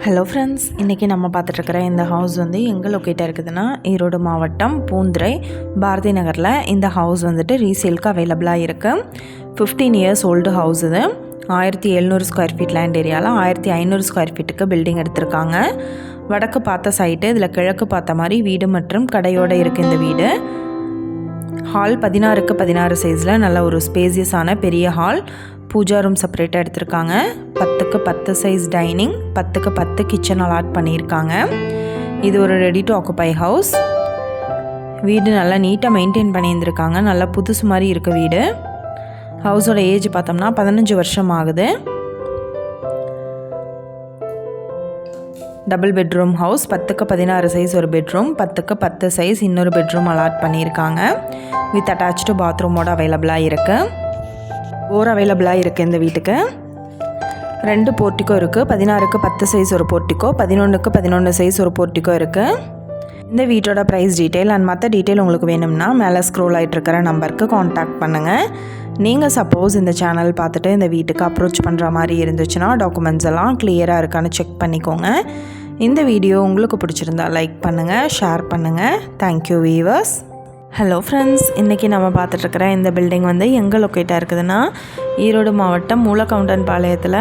Hello friends இன்றைக்கி நம்ம பார்த்துட்ருக்கிற இந்த ஹவுஸ் வந்து எங்கே லொக்கேட்டாக இருக்குதுன்னா ஈரோடு மாவட்டம் பூந்துரை பாரதி நகரில் இந்த ஹவுஸ் வந்துட்டு ரீசேலுக்கு அவைலபிளாக இருக்குது ஃபிஃப்டீன் இயர்ஸ் ஓல்டு ஹவுஸ் இது. ஆயிரத்தி எழுநூறு ஸ்கொயர் ஃபீட் லேண்ட் ஏரியாவில் ஆயிரத்தி ஐநூறு ஸ்கொயர் ஃபீட்டுக்கு பில்டிங் எடுத்திருக்காங்க. வடக்கு பார்த்த சைட்டு இதில் கிழக்கு பார்த்த மாதிரி வீடு மற்றும் கடையோடு இருக்குது இந்த வீடு. ஹால் பதினாறுக்கு பதினாறு சைஸில் நல்ல ஒரு ஸ்பேசியஸான பெரிய ஹால் பூஜா ரூம் செப்பரேட்டாக எடுத்திருக்காங்க. பத்துக்கு பத்து சைஸ் டைனிங் பத்துக்கு பத்து கிச்சன் அலாட் பண்ணியிருக்காங்க. இது ஒரு ரெடி டு ஆக்குப்பை ஹவுஸ் வீடு நல்லா நீட்டாக மெயின்டைன் பண்ணியிருந்திருக்காங்க. நல்லா புதுசு மாதிரி இருக்க வீடு. ஹவுஸோட ஏஜ் பார்த்தோம்னா பதினஞ்சு வருஷம் ஆகுது. டபுள் பெட்ரூம் ஹவுஸ் பத்துக்கு பதினாறு சைஸ் ஒரு பெட்ரூம் பத்துக்கு பத்து சைஸ் இன்னொரு பெட்ரூம் அலாட் பண்ணியிருக்காங்க. வித் அட்டாச்சு பாத்ரூமோட அவைலபிளாக இருக்குது டோர் அவைலபிளாக இருக்குது இந்த வீட்டுக்கு. ரெண்டு போர்ட்டிக்கோ இருக்குது பதினாறுக்கு பத்து சைஸ் ஒரு போர்ட்டிக்கோ பதினொன்றுக்கு பதினொன்று சைஸ் ஒரு போர்ட்டிக்கோ இருக்குது இந்த வீட்டோட ப்ரைஸ் டீட்டெயில் அண்ட் மற்ற டீட்டெயில் உங்களுக்கு வேணும்னா மேலே ஸ்க்ரோல் ஆகிட்டு இருக்கிற நம்பருக்கு காண்டாக்ட் பண்ணுங்கள் நீங்கள் சப்போஸ் இந்த சேனல் பார்த்துட்டு இந்த வீட்டுக்கு அப்ரோச் பண்ணுற மாதிரி இருந்துச்சுன்னா டாக்குமெண்ட்ஸ் எல்லாம் கிளியராக இருக்கான்னு செக் பண்ணிக்கோங்க. இந்த வீடியோ உங்களுக்கு பிடிச்சிருந்தா லைக் பண்ணுங்கள் ஷேர் பண்ணுங்கள் தேங்க்யூ வீவர்ஸ் ஹலோ ஃப்ரெண்ட்ஸ் இன்றைக்கி நம்ம பார்த்துட்ருக்குற இந்த பில்டிங் வந்து எங்கே லொக்கேட்டாக இருக்குதுன்னா ஈரோடு மாவட்டம் மூலக்கவுண்டன் பாளையத்தில்.